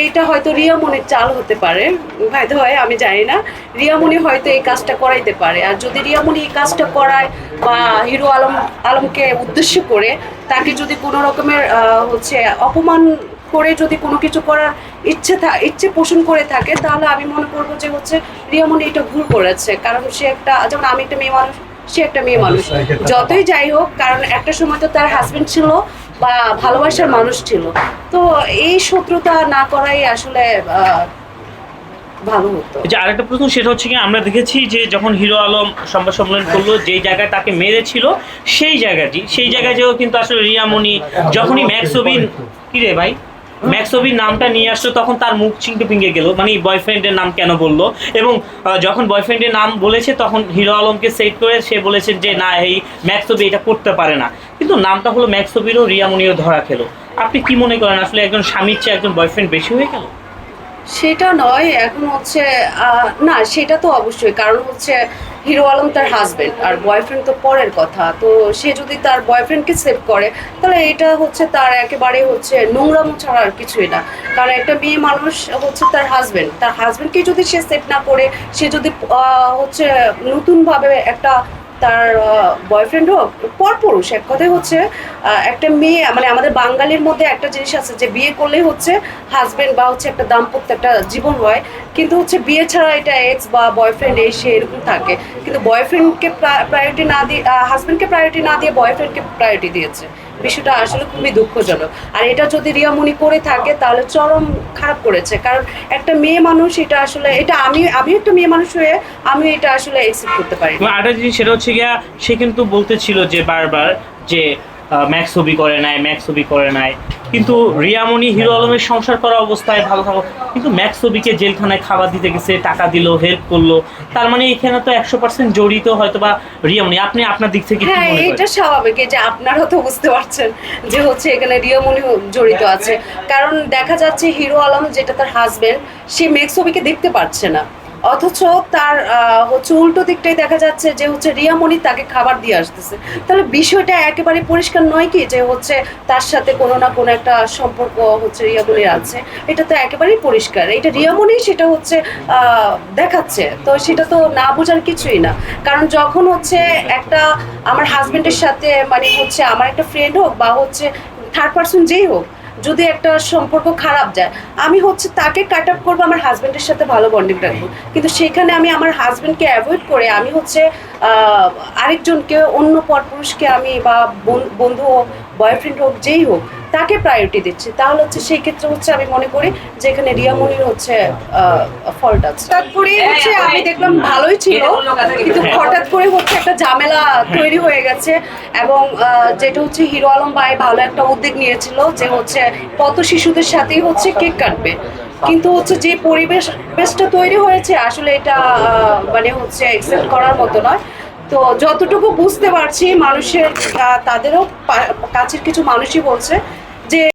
এইটা হয়তো রিয়ামনির চাল হতে পারে। ভাই হয় আমি জানি না। রিয়ামনি হয়তো এই কাজটা করাইতে পারে। আর যদি রিয়ামনি এই কাজটা করায় বা হিরো আলম আলমকে উদ্দেশ্য করে তাকে যদি কোনো রকমের হচ্ছে অপমান করে যদি কোনো কিছু করার ইচ্ছে ইচ্ছে পোষণ করে থাকে তাহলে আমি মনে করব যে হচ্ছে রিয়ামনি এটা ভুল করেছে। কারণ সে একটা যেমন আমি একটা মেয়ে মানুষ সে একটা মেয়ে মানুষ। যতই যাই হোক কারণ একটা সময় তো তার হাজবেন্ড ছিল বা ভালোবাসার মানুষ ছিল। তো এই শত্রুতা না করাই আসলে ভালো হতো। যে আরেকটা প্রশ্ন সেটা হচ্ছে কি আমরা দেখেছি যে যখন হিরো আলম সংবাদ সম্মেলন করল যেই জায়গায় তাকে মেরেছিল সেই জায়গাটি সেই জায়গায় যেও কিন্তু আসলে রিয়ামণি যখনই ম্যাক্সবিন কি রে ভাই? ম্যাক্সবির নামটা নিয়ে আসলো তখন তার মুখ চিংটে পিঙ্গে গেল। মানে বয়ফ্রেন্ডের নাম কেন বলল? এবং যখন বয়ফ্রেন্ডের নাম বলেছে তখন হিরো আলমকে সেট করে সে বলেছে যে না এই ম্যাক্সবি এটা করতে পারে না। কিন্তু নামটা হলো ম্যাক্সবিরও রিয়ামণিও ধরা খেলো। আপনি কি মনে করেন, আসলে একজন স্বামীর চেয়ে একজন বয়ফ্রেন্ড বেশি হয়ে গেল? সেটা নয়, এখন হচ্ছে না, সেটা তো অবশ্যই। কারণ হচ্ছে, হিরো আলম তার হাজবেন্ড আর বয়ফ্রেন্ড তো পরের কথা। তো সে যদি তার বয়ফ্রেন্ডকে সেভ করে, তাহলে এটা হচ্ছে তার একেবারে হচ্ছে নোংরামো ছাড়া আর কিছুই না। কারণ একটা মেয়ে মানুষ হচ্ছে তার হাজবেন্ড তার হাজবেন্ডকে যদি সে সেভ না করে, সে যদি হচ্ছে নতুনভাবে একটা তার বয়ফ্রেন্ড হোক পরপুরুষ এক কথায় হচ্ছে একটা মেয়ে মানে আমাদের বাঙালির মধ্যে একটা জিনিস আছে যে বিয়ে করলেই হচ্ছে হাজব্যান্ড বা হচ্ছে একটা দাম্পত্য একটা জীবন হয়। কিন্তু হচ্ছে বিয়ে ছাড়া এটা এক্স বা বয়ফ্রেন্ড এই সে এরকম থাকে। কিন্তু বয়ফ্রেন্ডকে প্রায়োরিটি না দিয়ে হাজব্যান্ডকে প্রায়োরিটি না দিয়ে বয়ফ্রেন্ডকে প্রায়োরিটি দিয়েছে। বিষয়টা আসলে খুবই দুঃখজনক। আর এটা যদি রিয়ামণি করে থাকে, তাহলে চরম খারাপ করেছে। কারণ একটা মেয়ে মানুষ, এটা আসলে, এটা আমি আমি একটা মেয়ে মানুষ হয়ে আমি এটা আসলে অ্যাকসেপ্ট করতে পারি আরেকটা জিনিস, সেটা হচ্ছে গিয়া, সে কিন্তু বলতেছিল যে বারবার যে ম্যাক্স ছবি করে নাই, ম্যাক্স ছবি করে নাই। কিন্তু রিয়ামণি হিরো আলমের সংসার করা অবস্থায় ভালো থাকো। কিন্তু ম্যাক্স ছবিকে জেলখানায় খাবার দিতে গেছে টাকা দিল হেল্প করল। তার মানে এখানে তো একশো পার্সেন্ট জড়িত হয়তো বা রিয়ামণি। আপনি আপনার দিক থেকে হ্যাঁ এটা স্বাভাবিক। যে আপনারাও তো বুঝতে পারছেন যে হচ্ছে এখানে রিয়ামণি জড়িত আছে। কারণ দেখা যাচ্ছে হিরো আলম যেটা তার হাজবেন্ড সে মেঘ ছবিকে দেখতে পাচ্ছে না। অথচ তার হচ্ছে উল্টো দিকটাই দেখা যাচ্ছে যে হচ্ছে রিয়ামণি তাকে খাবার দিয়ে আসতেছে। তাহলে বিষয়টা একেবারে পরিষ্কার নয় কি যে হচ্ছে তার সাথে কোনো না কোনো একটা সম্পর্ক হচ্ছে রিয়ামণির আছে? এটা তো একেবারেই পরিষ্কার। এটা রিয়ামণি সেটা হচ্ছে দেখাচ্ছে। তো সেটা তো না বোঝার কিছুই না। কারণ যখন হচ্ছে একটা আমার হাজবেন্ডের সাথে মানে হচ্ছে আমার একটা ফ্রেন্ড হোক বা হচ্ছে থার্ড পার্সন যেই হোক যদি একটা সম্পর্ক খারাপ যায়, আমি হচ্ছে তাকে কাট আপ করব, আমার হাজব্যান্ডের সাথে ভালো বন্ডিং রাখব। কিন্তু সেখানে আমি আমার হাজবেন্ডকে অ্যাভয়েড করে আমি হচ্ছে আরেকজনকে অন্য পরপুরুষকে আমি বা বন- বন্ধু হোক বয়ফ্রেন্ড হোক যেই হোক তাকে প্রায়োরিটি দিচ্ছি। তাহলে হচ্ছে সেই ক্ষেত্রে হচ্ছে আমি মনে করি যে এখানে রিয়ামনির হচ্ছে ফল্ট আছে। হঠাৎ করে হচ্ছে আমি দেখলাম ভালোই ছিল কিন্তু হঠাৎ করে হচ্ছে একটা ঝামেলা তৈরি হয়ে গেছে এবং যেটা হচ্ছে হিরো আলম ভাই ভালো একটা উদ্যোগ নিয়েছিল যে হচ্ছে কত শিশুদের সাথেই হচ্ছে কেক কাটবে। কিন্তু হচ্ছে যে পরিবেশ বেশটা তৈরি হয়েছে, আসলে এটা মানে হচ্ছে অ্যাকসেপ্ট করার মতো নয়। তো যতটুকু বুঝতে পারছি, মানুষের তাদেরও কাছের কিছু মানুষই বলছে যে